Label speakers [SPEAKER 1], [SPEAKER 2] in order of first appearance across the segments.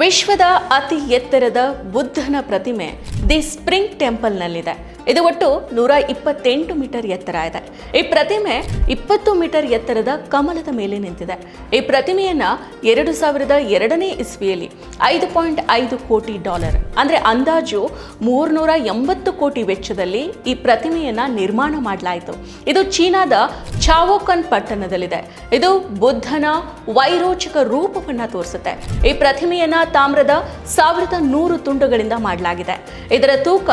[SPEAKER 1] ವಿಶ್ವದ ಅತಿ ಎತ್ತರದ ಬುದ್ಧನ ಪ್ರತಿಮೆ ದಿ ಸ್ಪ್ರಿಂಗ್ ಟೆಂಪಲ್ನಲ್ಲಿದೆ. ಇದು ಒಟ್ಟು ನೂರ ಇಪ್ಪತ್ತೆಂಟು ಮೀಟರ್ ಎತ್ತರ ಇದೆ. ಈ ಪ್ರತಿಮೆ ಇಪ್ಪತ್ತು ಮೀಟರ್ ಎತ್ತರದ ಕಮಲದ ಮೇಲೆ ನಿಂತಿದೆ. ಈ ಪ್ರತಿಮೆಯನ್ನ ಎರಡು ಸಾವಿರದ ಎರಡನೇ ಇಸ್ವಿಯಲ್ಲಿ ಐದು ಪಾಯಿಂಟ್ ಐದು ಕೋಟಿ ಡಾಲರ್, ಅಂದ್ರೆ ಅಂದಾಜು ಮೂರ್ನೂರ ಎಂಬತ್ತು ಕೋಟಿ ವೆಚ್ಚದಲ್ಲಿ ಈ ಪ್ರತಿಮೆಯನ್ನ ನಿರ್ಮಾಣ ಮಾಡಲಾಯಿತು. ಇದು ಚೀನಾದ ಚಾವೋಕನ್ ಪಟ್ಟಣದಲ್ಲಿದೆ. ಇದು ಬುದ್ಧನ ವೈರೋಚಕ ರೂಪವನ್ನ ತೋರಿಸುತ್ತೆ. ಈ ಪ್ರತಿಮೆಯನ್ನ ತಾಮ್ರದ ಸಾವಿರದ ನೂರು ತುಂಡುಗಳಿಂದ ಮಾಡಲಾಗಿದೆ. ಇದರ ತೂಕ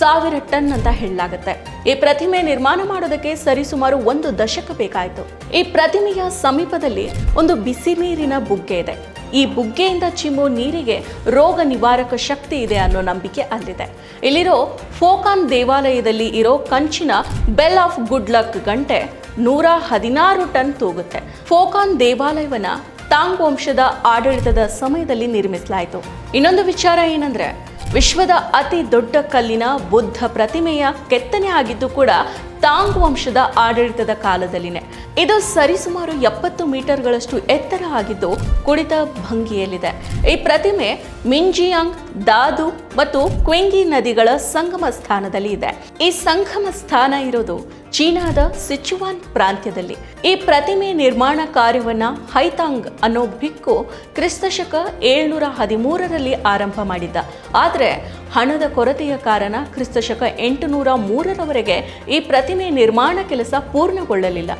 [SPEAKER 1] ಸಾವಿರ ಟನ್ ಅಂತ ಹೇಳಲಾಗುತ್ತೆ. ಈ ಪ್ರತಿಮೆ ನಿರ್ಮಾಣ ಮಾಡೋದಕ್ಕೆ ಸರಿಸುಮಾರು ಒಂದು ದಶಕ ಬೇಕಾಯಿತು. ಈ ಪ್ರತಿಮೆಯ ಸಮೀಪದಲ್ಲಿ ಒಂದು ಬಿಸಿ ನೀರಿನ ಬುಗ್ಗೆ ಇದೆ. ಈ ಬುಗ್ಗೆಯಿಂದ ಚಿಮ್ಮೋ ನೀರಿಗೆ ರೋಗ ನಿವಾರಕ ಶಕ್ತಿ ಇದೆ ಅನ್ನೋ ನಂಬಿಕೆ ಅಲ್ಲಿದೆ. ಇಲ್ಲಿರೋ ಫೋಕಾನ್ ದೇವಾಲಯದಲ್ಲಿ ಇರೋ ಕಂಚಿನ ಬೆಲ್ ಆಫ್ ಗುಡ್ ಲಕ್ ಗಂಟೆ ನೂರ ಹದಿನಾರು ಟನ್ ತೂಗುತ್ತೆ. ಫೋಕಾನ್ ದೇವಾಲಯವನ್ನ ತಾಂಗ್ ವಂಶದ ಆಡಳಿತದ ಸಮಯದಲ್ಲಿ ನಿರ್ಮಿಸಲಾಯಿತು. ಇನ್ನೊಂದು ವಿಚಾರ ಏನಂದ್ರೆ ವಿಶ್ವದ ಅತಿ ದೊಡ್ಡ ಕಲ್ಲಿನ ಬುದ್ಧ ಪ್ರತಿಮೆಯ ಕೆತ್ತನೆ ಆಗಿದ್ದು ಕೂಡ ತಾಂಗ್ ವಂಶದ ಆಡಳಿತದ ಕಾಲದಲ್ಲಿನೇ. ಇದು ಸರಿಸುಮಾರು ಎಪ್ಪತ್ತು ಮೀಟರ್ಗಳಷ್ಟು ಎತ್ತರ ಆಗಿದ್ದು ಕುಡಿತ ಭಂಗಿಯಲ್ಲಿದೆ. ಈ ಪ್ರತಿಮೆ ಮಿಂಜಿಯಾಂಗ್, ದಾದು ಮತ್ತು ಕ್ವೆಂಗಿ ನದಿಗಳ ಸಂಗಮ ಸ್ಥಾನದಲ್ಲಿ ಇದೆ. ಈ ಸಂಗಮ ಸ್ಥಾನ ಇರೋದು ಚೀನಾದ ಸಿಚುವಾನ್ ಪ್ರಾಂತ್ಯದಲ್ಲಿ ಈ ಪ್ರತಿಮೆ ನಿರ್ಮಾಣ ಕಾರ್ಯವನ್ನು ಹೈತಾಂಗ್ ಅನ್ನೋ ಭಿಕ್ಕು ಕ್ರಿಸ್ತಶಕ ಏಳ್ನೂರ ಹದಿಮೂರರಲ್ಲಿ ಆರಂಭ ಮಾಡಿದ್ದ. ಆದರೆ ಹಣದ ಕೊರತೆಯ ಕಾರಣ ಕ್ರಿಸ್ತಶಕ ಎಂಟುನೂರ ಮೂರರವರೆಗೆ ಈ ಪ್ರತಿಮೆ ನಿರ್ಮಾಣ ಕೆಲಸ ಪೂರ್ಣಗೊಳ್ಳಲಿಲ್ಲ.